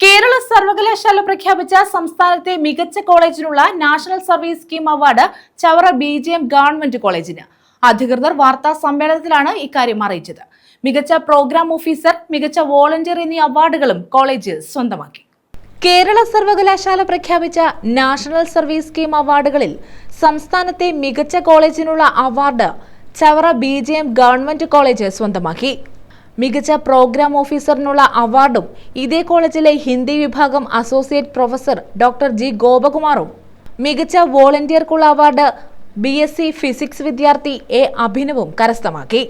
കേരള സർവകലാശാല പ്രഖ്യാപിച്ച സംസ്ഥാനത്തെ മികച്ച കോളേജിനുള്ള national service scheme award Chavara B J M government കോളേജിന്. അധികൃതർ വാർത്താ സമ്മേളനത്തിലാണ് ഇക്കാര്യം അറിയിച്ചത്. മികച്ച പ്രോഗ്രാം ഓഫീസർ മികച്ച വോളണ്ടിയർ എന്നീ അവാർഡുകളും കോളേജ് സ്വന്തമാക്കി. കേരള സർവകലാശാല പ്രഖ്യാപിച്ച നാഷണൽ സർവീസ് സ്കീം അവാർഡുകളിൽ സംസ്ഥാനത്തെ മികച്ച കോളേജിനുള്ള award Chavara B government college സ്വന്തമാക്കി. മികച്ച പ്രോഗ്രാം ഓഫീസറിനുള്ള അവാർഡും ഇതേ കോളേജിലെ ഹിന്ദി വിഭാഗം അസോസിയേറ്റ് പ്രൊഫസർ ഡോക്ടർ ജി ഗോപകുമാറും. മികച്ച വോളണ്ടിയർക്കുള്ള award B S C physics വിദ്യാർത്ഥി എ അഭിനവും കരസ്ഥമാക്കി.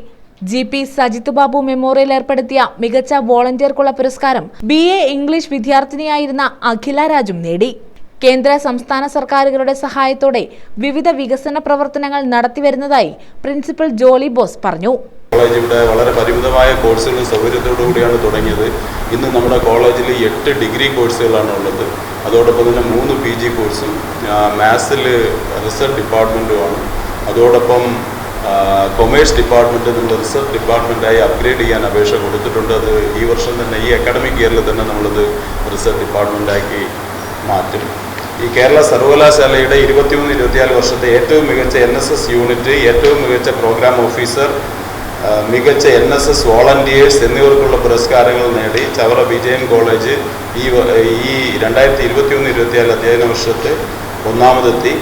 G P Sajith Babu memorial ഏർപ്പെടുത്തിയ മികച്ച വോളണ്ടിയർക്കുള്ള പുരസ്കാരം ബി എ ഇംഗ്ലീഷ് വിദ്യാർത്ഥിനിയായിരുന്ന അഖില രാജും നേടി. കേന്ദ്ര സംസ്ഥാന സർക്കാരുകളുടെ സഹായത്തോടെ വിവിധ വികസന പ്രവർത്തനങ്ങൾ നടത്തിവരുന്നതായി പ്രിൻസിപ്പൽ ജോളി ബോസ് പറഞ്ഞു. കോളേജ് ഇവിടെ വളരെ പരിമിതമായ കോഴ്സുകൾ സൗകര്യത്തോടു കൂടിയാണ് തുടങ്ങിയത്. ഇന്ന് നമ്മുടെ കോളേജിൽ എട്ട് ഡിഗ്രി കോഴ്സുകളാണ് ഉള്ളത്. അതോടൊപ്പം തന്നെ മൂന്ന് പി ജി കോഴ്സും മാത്സിൽ റിസർച്ച് ഡിപ്പാർട്ട്മെന്റുമാണ് അതോടൊപ്പം കൊമേഴ്സ് ഡിപ്പാർട്ട്മെന്റ് നമ്മൾ റിസർച്ച് ഡിപ്പാർട്ട്മെന്റായി അപ്ഗ്രേഡ് ചെയ്യാൻ അപേക്ഷ കൊടുത്തിട്ടുണ്ട്. അത് ഈ വർഷം തന്നെ ഈ അക്കാഡമിക് ഇയറിൽ തന്നെ നമ്മളത് റിസർച്ച് ഡിപ്പാർട്ട്മെന്റാക്കി മാറ്റും. ഈ കേരള സർവകലാശാലയുടെ ഇരുപത്തിമൂന്ന് ഇരുപത്തിനാല് വർഷത്തെ ഏറ്റവും മികച്ച എൻ യൂണിറ്റ് ഏറ്റവും മികച്ച പ്രോഗ്രാം ഓഫീസർ മികച്ച എൻ എസ് എസ് വോളണ്ടിയേഴ്സ് എന്നിവർക്കുള്ള പുരസ്കാരങ്ങൾ നേടി ചവറ വിജയൻ കോളേജ് ഈ ഈ രണ്ടായിരത്തി ഇരുപത്തി ഒന്ന് ഇരുപത്തിയാൽ അധ്യയന വർഷത്തെ ഒന്നാമതെത്തി.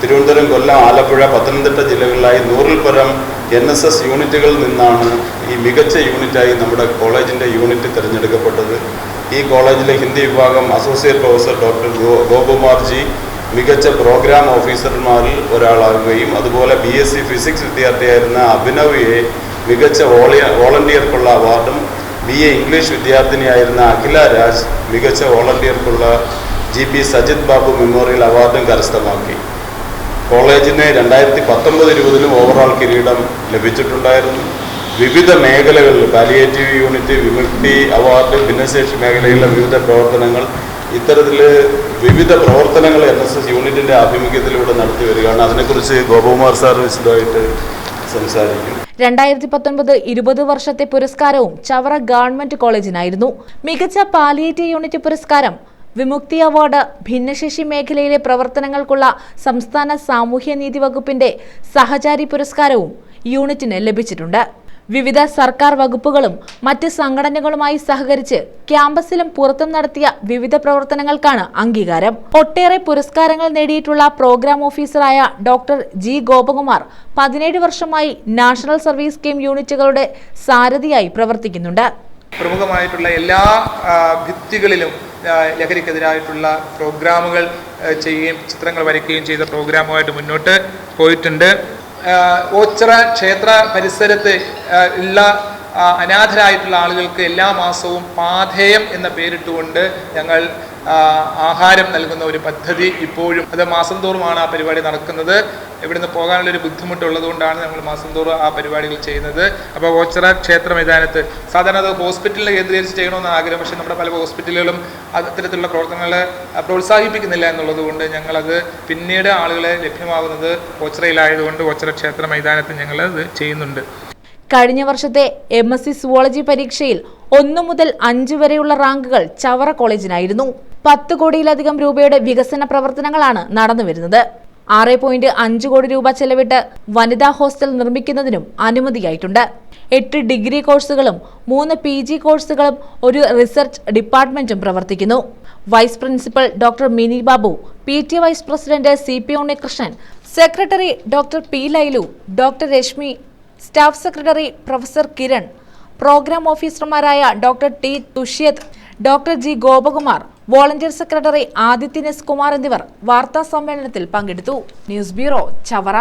തിരുവനന്തപുരം കൊല്ലം ആലപ്പുഴ പത്തനംതിട്ട ജില്ലകളിലായി നൂറിൽ പരം എൻ എസ് എസ് യൂണിറ്റുകളിൽ നിന്നാണ് ഈ മികച്ച യൂണിറ്റായി നമ്മുടെ കോളേജിന്റെ യൂണിറ്റ് തിരഞ്ഞെടുക്കപ്പെട്ടത്. ഈ കോളേജിലെ ഹിന്ദി വിഭാഗം അസോസിയേറ്റ് പ്രൊഫസർ ഡോക്ടർ ഗോപകുമാർജി മികച്ച പ്രോഗ്രാം ഓഫീസർമാരിൽ ഒരാളാകുകയും അതുപോലെ ബി എസ് സി ഫിസിക്സ് വിദ്യാർത്ഥിയായിരുന്ന അഭിനവ് എ മികച്ച വോളണ്ടിയർക്കുള്ള അവാർഡും ബി എ ഇംഗ്ലീഷ് വിദ്യാർത്ഥിനിയായിരുന്ന അഖില രാജ് മികച്ച വോളണ്ടിയർക്കുള്ള G P Sajith Babu memorial അവാർഡും കരസ്ഥമാക്കി. കോളേജിന് രണ്ടായിരത്തി പത്തൊമ്പത് ഇരുപതിലും ഓവറോൾ കിരീടം ലഭിച്ചിട്ടുണ്ടായിരുന്നു. വിവിധ മേഖലകളിൽ പാലിയേറ്റീവ് യൂണിറ്റ് വിമുക്തി അവാർഡ് ഭിന്നശേഷി മേഖലയിലെ വിവിധ പ്രവർത്തനങ്ങൾ ഇത്തരത്തിൽ വിവിധ പ്രവർത്തനങ്ങൾ എൻ എസ് എസ് യൂണിറ്റിന്റെ ആഭിമുഖ്യത്തിലൂടെ നടത്തി വരികയാണ്. അതിനെക്കുറിച്ച് ഗോപകുമാർ സാർ വിശദമായിട്ട് സംസാരിക്കും. രണ്ടായിരത്തി പത്തൊൻപത് ഇരുപത് വർഷത്തെ പുരസ്കാരവും ചവറ ഗവൺമെന്റ് കോളേജിനായിരുന്നു. മികച്ച പാലിയേറ്റീവ് യൂണിറ്റ് പുരസ്കാരം വിമുക്തി അവാർഡ് ഭിന്നശേഷി മേഖലയിലെ പ്രവർത്തനങ്ങൾക്കുള്ള സംസ്ഥാന സാമൂഹ്യനീതി വകുപ്പിന്റെ സഹചാരി പുരസ്കാരവും യൂണിറ്റിന് ലഭിച്ചിട്ടുണ്ട്. വിവിധ സർക്കാർ വകുപ്പുകളും മറ്റ് സംഘടനകളുമായി സഹകരിച്ച് ക്യാമ്പസിലും പുറത്തും നടത്തിയ വിവിധ പ്രവർത്തനങ്ങൾക്കാണ് അംഗീകാരം. ഒട്ടേറെ പുരസ്കാരങ്ങൾ നേടിയിട്ടുള്ള പ്രോഗ്രാം ഓഫീസറായ ഡോക്ടർ ജി ഗോപകുമാർ പതിനേഴ് വർഷമായി നാഷണൽ സർവീസ് സ്കീം യൂണിറ്റുകളുടെ സാരഥിയായി പ്രവർത്തിക്കുന്നുണ്ട്. പ്രമുഖമായിട്ടുള്ള എല്ലാ ഭിത്തികളിലും ലഹരിക്കെതിരായിട്ടുള്ള പ്രോഗ്രാമുകൾ ചെയ്യുകയും ചിത്രങ്ങൾ വരയ്ക്കുകയും ചെയ്ത പ്രോഗ്രാമുമായിട്ട് മുന്നോട്ട് പോയിട്ടുണ്ട്. ഓച്ചിറ ക്ഷേത്ര പരിസരത്ത് ഉള്ള അനാഥരായിട്ടുള്ള ആളുകൾക്ക് എല്ലാ മാസവും പാഥേയം എന്ന പേരിട്ടുകൊണ്ട് ഞങ്ങൾ ആഹാരം നൽകുന്ന ഒരു പദ്ധതി ഇപ്പോഴും അത് മാസം തോറുമാണ് ആ പരിപാടി നടക്കുന്നത്. ഇവിടുന്ന് പോകാനുള്ളൊരു ബുദ്ധിമുട്ടുള്ളത് കൊണ്ടാണ് ഞങ്ങൾ മാസം തോറും ആ പരിപാടികൾ ചെയ്യുന്നത്. അപ്പോൾ ഓച്ചറ ക്ഷേത്ര മൈതാനത്ത് സാധാരണ അത് ഹോസ്പിറ്റലിൽ കേന്ദ്രീകരിച്ച് ചെയ്യണമെന്ന് ആഗ്രഹം പക്ഷേ നമ്മുടെ പല ഹോസ്പിറ്റലുകളും അത്തരത്തിലുള്ള പ്രവർത്തനങ്ങളെ പ്രോത്സാഹിപ്പിക്കുന്നില്ല എന്നുള്ളത് കൊണ്ട് ഞങ്ങളത് പിന്നീട് ആളുകളെ ലഭ്യമാകുന്നത് ഓച്ചറയിലായതുകൊണ്ട് ഓച്ചറ ക്ഷേത്ര മൈതാനത്ത് ഞങ്ങൾ അത് ചെയ്യുന്നുണ്ട്. കഴിഞ്ഞ വർഷത്തെ എം എസ് സി സുവോളജി പരീക്ഷയിൽ ഒന്നു മുതൽ അഞ്ച് വരെയുള്ള റാങ്കുകൾ ചവറ കോളേജിനായിരുന്നു. പത്ത് കോടിയിലധികം രൂപയുടെ വികസന പ്രവർത്തനങ്ങളാണ് നടന്നുവരുന്നത്. ആറ് പോയിന്റ് അഞ്ച് കോടി രൂപ ചെലവിട്ട് വനിതാ ഹോസ്റ്റൽ നിർമ്മിക്കുന്നതിനും അനുമതിയായിട്ടുണ്ട്. എട്ട് ഡിഗ്രി കോഴ്സുകളും മൂന്ന് പി ജി കോഴ്സുകളും ഒരു റിസർച്ച് ഡിപ്പാർട്ട്മെന്റും പ്രവർത്തിക്കുന്നു. Vice principal doctor Mini Babu P T vice president C P Unnikrishnan secretary doctor P Lailu doctor Reshmi staff secretary professor Kiran program ഓഫീസർമാരായ doctor T Thushyath doctor G Gopakumar volunteer secretary Adithyan S Kumar എന്നിവർ വാർത്താ സമ്മേളനത്തിൽ പങ്കെടുത്തു. News bureau Chavara.